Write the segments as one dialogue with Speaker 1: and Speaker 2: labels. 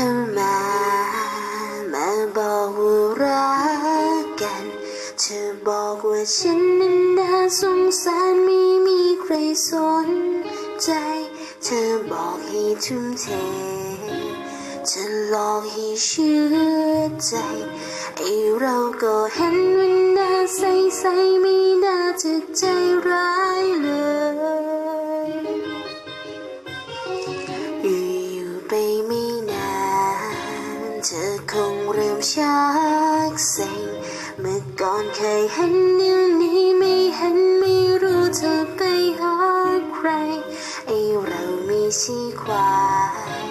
Speaker 1: เข้มา มาบอกว่ารักกันเธอบอกว่าฉันนั้นน่าสงสารไม่มีใครสนใจ เธอบอกให้ทุ่มเทเธอลอกให้เชื่อใจ ไอเราก็เห็นวันน่าใสใสไม่น่าจะใจร้าย เธอคงเริ่มชักเซ็งเมื่อก่อนเคยเห็นนิ้วนี้ไม่เห็นไม่รู้เธอไปหาใคร ไอเราไม่ใช่ควาย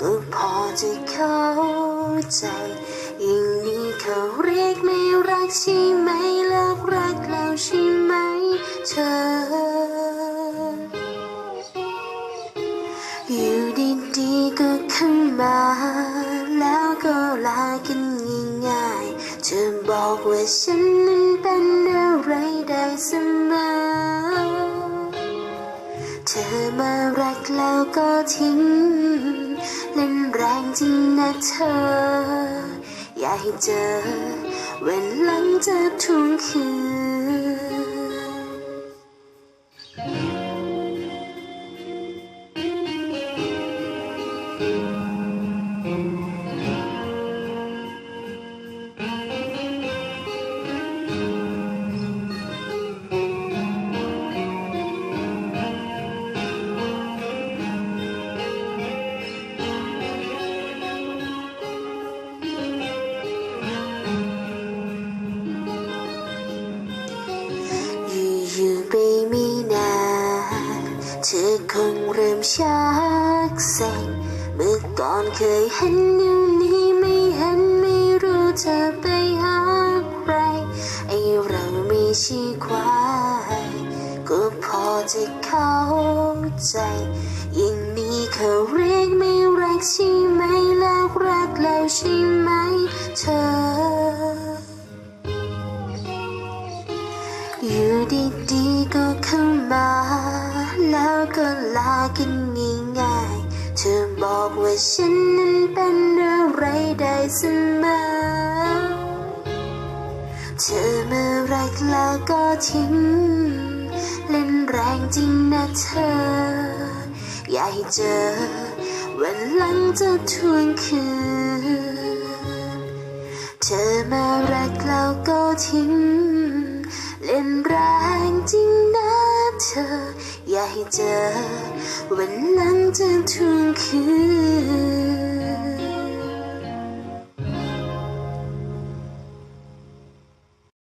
Speaker 1: ก็พอจะเข้าใจอย่างนี้เขาเรียกไม่รักใช่ไหมเลิกรักแล้วใช่ไหมเธอ อยู่ดีๆก็เข้ามา บอกว่าฉันนั้นเป็นอะไรได้เสมอ เธอมารักแล้วก็ทิ้ง เล่นแรงจริงนะเธอ อยากให้เจอ เวันหลังจะทวงคืน คงเริ่มชักเซ็งเมื่อก่อนเคยเห็นนิ้วนี้ไม่เห็นไม่รู้เธอไปหาใครไอเราไม่ใช่ควายก็พอจะเข้าใจ อย่างนี้เขาเรียกไม่รักใช่ไหมแล้วรักแล้วใช่ไหมเธออยู่ดีๆก็เข้ามา แล้วก็ลากันง่ายๆเธอบอกว่าฉันนั้นเป็นอะไรได้เสมอเธอมารักแล้วก็ทิ้ง เล่นแรงจริงนะเธอ อยากให้เจอ วันหลังจะทวงคืน เธอมารักแล้วก็ทิ้ง เล่นแรง อยากให้เจอ วันนั้นจนถึงคืน